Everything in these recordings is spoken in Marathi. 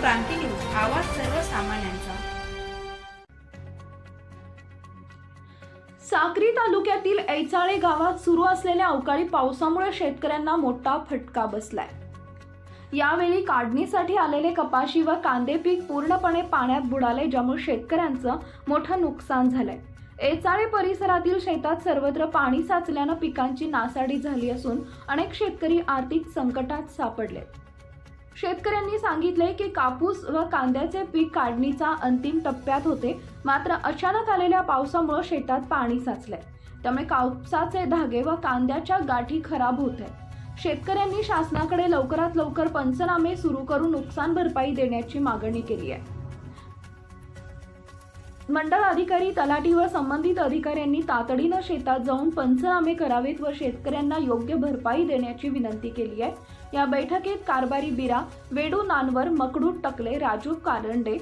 क्रांती न्यूज आवाज सर्वसामान्यांचा. साक्री तालुक्यातील ऐचाळे गावात सुरू असलेल्या अवकाळी पावसामुळे शेतकऱ्यांना मोठा फटका बसलाय. यावेळी काढणीसाठी आलेले कपाशी व कांदे पीक पूर्णपणे पाण्यात बुडाले ज्यामुळे शेतकऱ्यांचं मोठं नुकसान झालंय. एचाळे परिसरातील शेतात सर्वत्र पाणी साचल्यानं पिकांची नासाडी झाली असून अनेक शेतकरी आर्थिक संकटात सापडलेत. शेतकऱ्यांनी सांगितले की कापूस व कांद्याचे पीक काढणीचा अंतिम टप्प्यात होते. मात्र अचानक आलेल्या पावसामुळे शेतात पाणी साचले त्यामुळे कापसाचे धागे व कांद्याच्या गाठी खराब होत आहेत. शेतकऱ्यांनी शासनाकडे लवकरात लवकर पंचनामे सुरू करून नुकसान भरपाई देण्याची मागणी केली आहे. मंडळ अधिकारी तलाठी व संबंधित अधिकाऱ्यांनी तातडीनं शेतात जाऊन पंचनामे करावेत व शेतकऱ्यांना योग्य भरपाई देण्याची विनंती केली आहे. या बैठकीत कारभारी बिरा वेडू नानवर मकडू टकले राजू कारंडे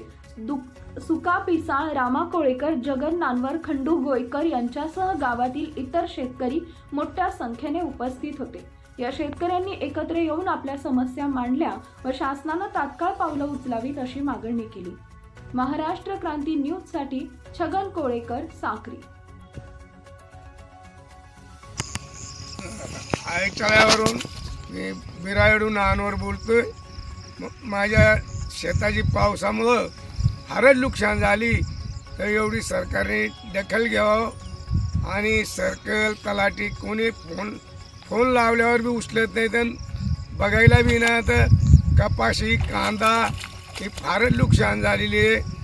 सुका पिसाळ रामा कोळेकर जगन नानवर खंडू गोयकर यांच्यासह गावातील इतर शेतकरी मोठ्या संख्येने उपस्थित होते. या शेतकऱ्यांनी एकत्र येऊन आपल्या समस्या मांडल्या व शासनानं तात्काळ पावलं उचलावीत अशी मागणी केली. महाराष्ट्र क्रांती न्यूजसाठी छगन कोळेकर साक्री. आयचाळ्यावरून मी बिरायडून नानवर बोलतोय. माझ्या शेताची पावसामुळं फारच नुकसान झाली. तर एवढी सरकारने दखल घ्यावं आणि सर्कल तलाठी कोणी फोन फोन लावल्यावर बी उचलत नाही. तर बघायला बी ना तर कपाशी कांदा ही फारच नुकसान झालेली आहे.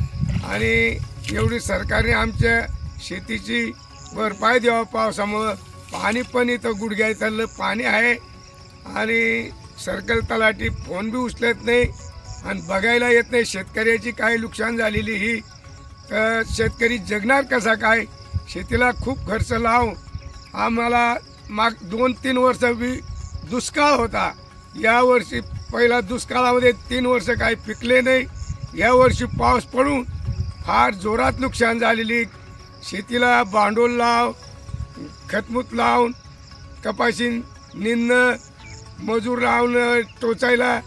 आणि एवढी सरकारने आमच्या शेतीची भरपाई द्यावं पावसामुळं. पाणी पण इथं गुडघ्या इथलं पाणी आहे. आणि सर्कल तलाठी फोन बी उचलत नाही आणि बघायला येत नाही शेतकऱ्याची काय नुकसान झालेली ही. तर शेतकरी जगणार कसा काय? शेतीला खूप खर्च लावून आम्हाला माग दोन तीन वर्ष बी दुष्काळ होता. यावर्षी पहिला दुष्काळामध्ये तीन वर्ष काही पिकले नाही. यावर्षी पाऊस पडून फार जोरात नुकसान झालेली. शेतीला भांडवल लाव खतमूत लावून कपाशी निंदणं मजूर लावणं टोचायला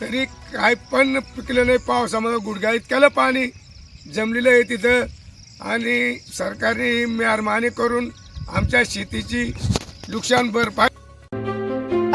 तरी काय पण पिकलं नाही. पावसामध्ये गुडघ्या केलं पाणी जमलेलं आहे तिथं. आणि सरकारने ही करून आमच्या शेतीची नुकसान भरपाई